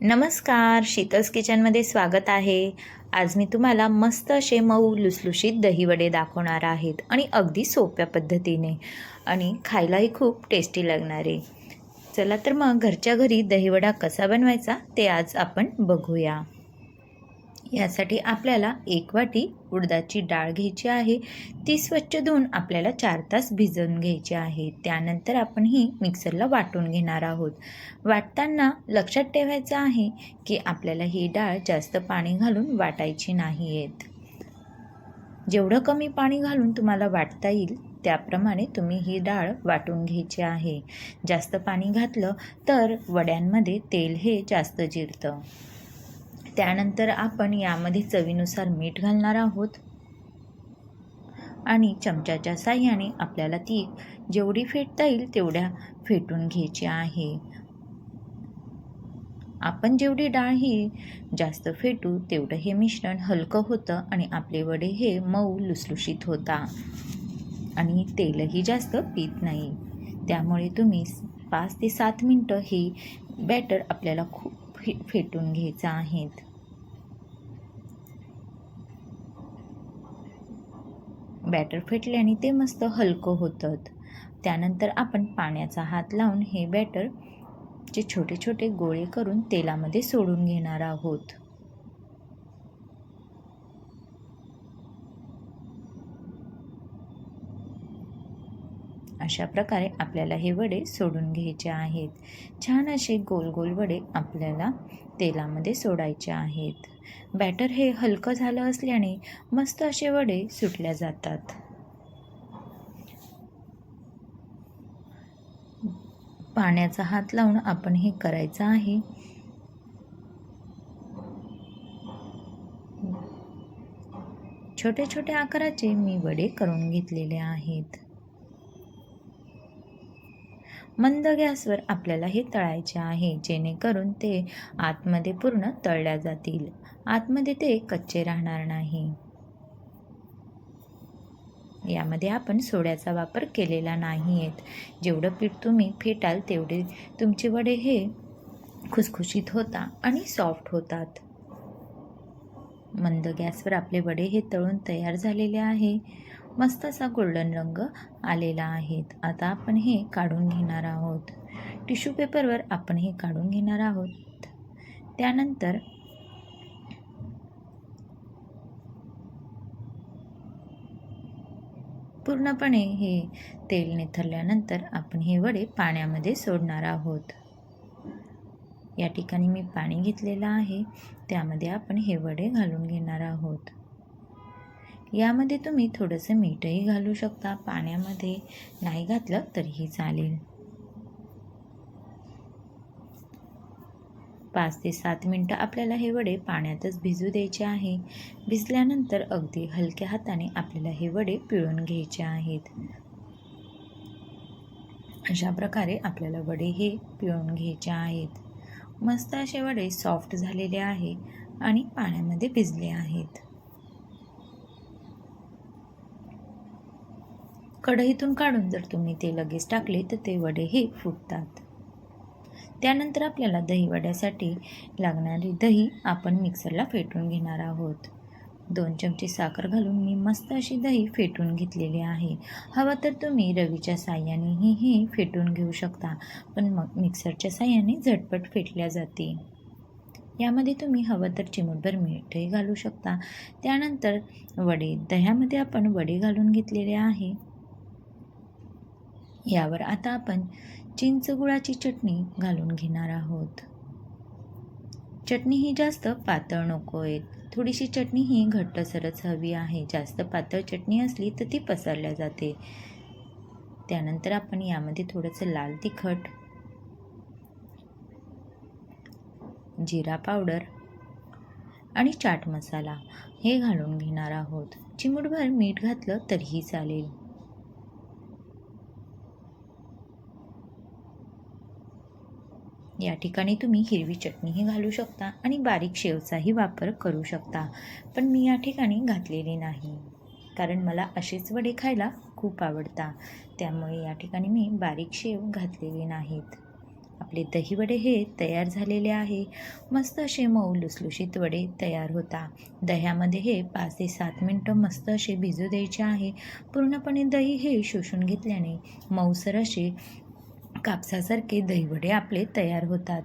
नमस्कार शीतल्स किचनमध्ये स्वागत आहे. आज मी तुम्हाला मस्त असे मऊ लुसलुशीत दहीवडे दाखवणार आहेत आणि अगदी सोप्या पद्धतीने. आणि खायलाही खूप टेस्टी लागणारे चला तर मग घरच्या घरी दहीवडा कसा बनवायचा ते आज आपण बघूया. यासाठी आपल्याला एक वाटी उडदाची डाळ घ्यायची आहे. ती स्वच्छ धुवून आपल्याला चार तास भिजवून घ्यायची आहे. त्यानंतर आपण ही मिक्सरला वाटून घेणार आहोत. वाटताना लक्षात ठेवायचं आहे की आपल्याला ही डाळ जास्त पाणी घालून वाटायची नाही आहेत जेवढं कमी पाणी घालून तुम्हाला वाटता येईल त्याप्रमाणे तुम्ही ही डाळ वाटून घ्यायची आहे. जास्त पाणी घातलं तर वड्यांमध्ये तेल हे जास्त जिरतं. त्यानंतर आपण यामध्ये चवीनुसार मीठ घालणार आहोत. आणि चमच्याच्या साह्याने आपल्याला ती जेवढी फेटता येईल तेवढ्या फेटून घ्यायची आहे. आपण जेवढी डाळ ही जास्त फेटू तेवढं हे मिश्रण हलकं होतं आणि आपले वडे हे मऊ लुसलुशीत होता. आणि तेलही जास्त पीत नाही. त्यामुळे तुम्ही पाच ते सात मिनटं हे बॅटर आपल्याला खूप फे फेटून घ्यायचं आहेत बॅटर फेटल्याने ते मस्त हलकं होतं. त्यानंतर आपण पाण्याचा हात लावून हे बॅटर जे छोटे छोटे गोळे करून तेलामध्ये सोडून घेणार आहोत. अशा प्रकारे आपल्याला हे वडे सोडून घ्यायचे आहेत. छान असे गोल गोल वडे आपल्याला तेलामध्ये सोडायचे आहेत. बॅटर हे हलकं झालं असल्याने मस्त असे वडे सुटल्या जातात. पाण्याचा हात लावून आपण हे करायचं आहे. छोटे छोटे आकाराचे मी वडे करून घेतलेले आहेत. मंद गॅसवर आपल्याला हे तळायचे आहे जेणेकरून ते आतमध्ये पूर्ण तळल्या जातील. आतमध्ये ते कच्चे राहणार नाही. यामध्ये आपण सोड्याचा वापर केलेला नाही आहेत जेवढं पीठ तुम्ही फेटाल तेवढे तुमचे वडे हे खुसखुशीत होता आणि सॉफ्ट होतात. मंद गॅसवर आपले वडे हे तळून तयार झालेले आहे. मस्त असा गोल्डन रंग आलेला आहेत. आता आपण हे काढून घेणार आहोत. टिश्यू पेपरवर आपण हे काढून घेणार आहोत. त्यानंतर पूर्णपणे हे तेल निथरल्यानंतर आपण हे वडे पाण्यामध्ये सोडणार आहोत. या ठिकाणी मी पाणी घेतलेलं आहे. त्यामध्ये आपण हे वडे घालून घेणार आहोत. यामध्ये तुम्ही थोडंसं मीठही घालू शकता. पाण्यामध्ये नाही घातलं तरीही चालेल. पाच ते सात मिनटं आपल्याला हे वडे पाण्यातच भिजू द्यायचे आहे. भिजल्यानंतर अगदी हलक्या हाताने आपल्याला हे वडे पिळून घ्यायचे आहेत. अशा प्रकारे आपल्याला वडे हे पिळून घ्यायचे आहेत. मस्त असे वडे सॉफ्ट झालेले आहे आणि पाण्यामध्ये भिजले आहेत. कढईतून काढून जर तुम्ही ते लगेच टाकले तर ते वडेही फुटतात. त्यानंतर आपल्याला दहीवड्यासाठी लागणारी दही आपण मिक्सरला फेटून घेणार आहोत. दोन चमचे साखर घालून मी मस्त अशी दही फेटून घेतलेली आहे. हवं तर तुम्ही रवीच्या साह्यानेही हे फेटून घेऊ शकता पण मग मिक्सरच्या साह्याने झटपट फेटल्या जाते. यामध्ये तुम्ही हवं तर चिमूटभर मीठही घालू शकता. त्यानंतर वडे दह्यामध्ये आपण वडे घालून घेतलेले आहे. यावर आता आपण चिंच गुळाची चटणी घालून घेणार आहोत. चटणी ही जास्त पातळ नको आहे थोडीशी चटणी ही घट्ट सरच हवी आहे. जास्त पातळ चटणी असली तर ती पसरल्या जाते. त्यानंतर आपण यामध्ये थोडंसं लाल तिखट जिरा पावडर आणि चाट मसाला हे घालून घेणार आहोत. चिमूटभर मीठ घातलं तरीही चालेल. या ठिकाणी तुम्ही हिरवी चटणीही घालू शकता आणि बारीक शेवचाही वापर करू शकता. पण मी या ठिकाणी घातलेली नाही कारण मला असेच वडे खायला खूप आवडता त्यामुळे या ठिकाणी मी बारीक शेव घातलेली नाहीत. आपले दहीवडे हे तयार झालेले आहे. मस्त असे मऊ लुसलुशीत वडे तयार होता. दह्यामध्ये हे पाच ते सात मिनटं मस्त असे भिजू द्यायचे आहे. पूर्णपणे दही हे शोषून घेतल्याने मऊसर असे कापसासारखे दहीवडे आपले तयार होतात.